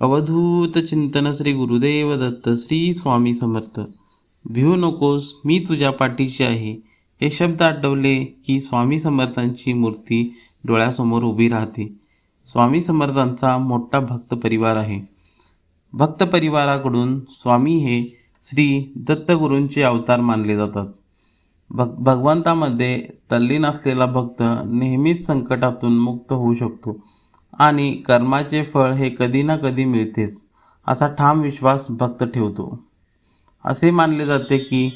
अवधूत चिंतन श्री गुरुदेव दत्त श्री स्वामी समर्थ. भिवू नकोस मी तुझ्या पाठीशी आहे. हे शब्द आठवले की स्वामी समर्थांची मूर्ती डोळ्यासमोर उभी राहते. स्वामी समर्थांचा मोठा भक्त परिवार आहे. भक्त परिवाराकडून स्वामी हे श्री दत्तगुरूंचे अवतार मानले जातात. भग भगवंतामध्ये तल्लीन असलेला भक्त नेहमीच संकटातून मुक्त होऊ शकतो. आणि कर्माचे फळ हे कधी ना कधी मिळतेच असा ठाम विश्वास भक्त ठेवतो. असे मानले जाते की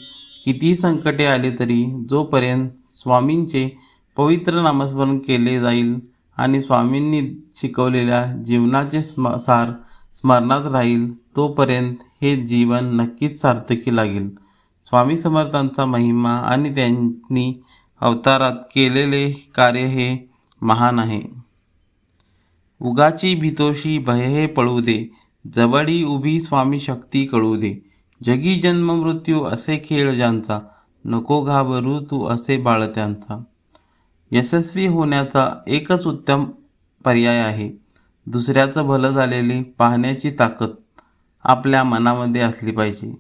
कितीही संकटे आले तरी जोपर्यंत स्वामींचे पवित्र नामस्मरण केले जाईल आणि स्वामींनी शिकवलेल्या जीवनाचे स्म सार स्मरणात राहील तोपर्यंत हे जीवन नक्कीच सार्थकी लागेल. स्वामी समर्थांचा महिमा आणि त्यांनी अवतारात केलेले कार्य हे महान आहे. उगाची भीतोशी भये पळू दे जवळी उभी स्वामी शक्ती कळू दे. जगी जन्म मृत्यू असे खेळ ज्यांचा नको घाबरू तू असे बाळ त्यांचा. यशस्वी होण्याचा एकच उत्तम पर्याय आहे. दुसऱ्याचं भलं झालेले पाहण्याची ताकद आपल्या मनामध्ये असली पाहिजे.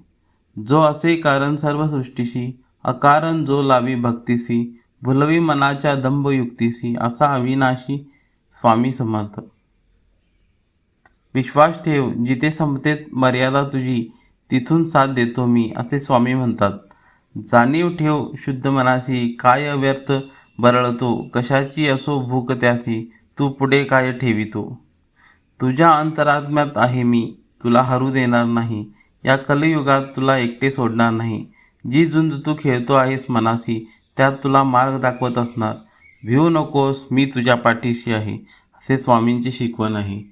जो असे कारण सर्व सृष्टीशी अकारण जो लावी भक्तीसी भुलवी मनाच्या दंभयुक्तीसी असा अविनाशी स्वामी समर्थ. विश्वास ठेव जिथे संपते मर्यादा तुझी तिथून साथ देतो मी असे स्वामी म्हणतात. जाणीव ठेव शुद्ध मनाशी काय अव्यर्थ बरळतो कशाची असो भूक त्यासी तू पुढे काय ठेवितो? तुझ्या अंतरात्म्यात आहे मी तुला हरू देणार नाही या कलयुगात तुला एकटे सोडणार नाही. जी झुंज तू खेळतो आहेस मनाशी त्यात तुला मार्ग दाखवत असणार. भिवू नकोस मी तुझ्या पाठीशी आहे असे स्वामींची शिकवण आहे.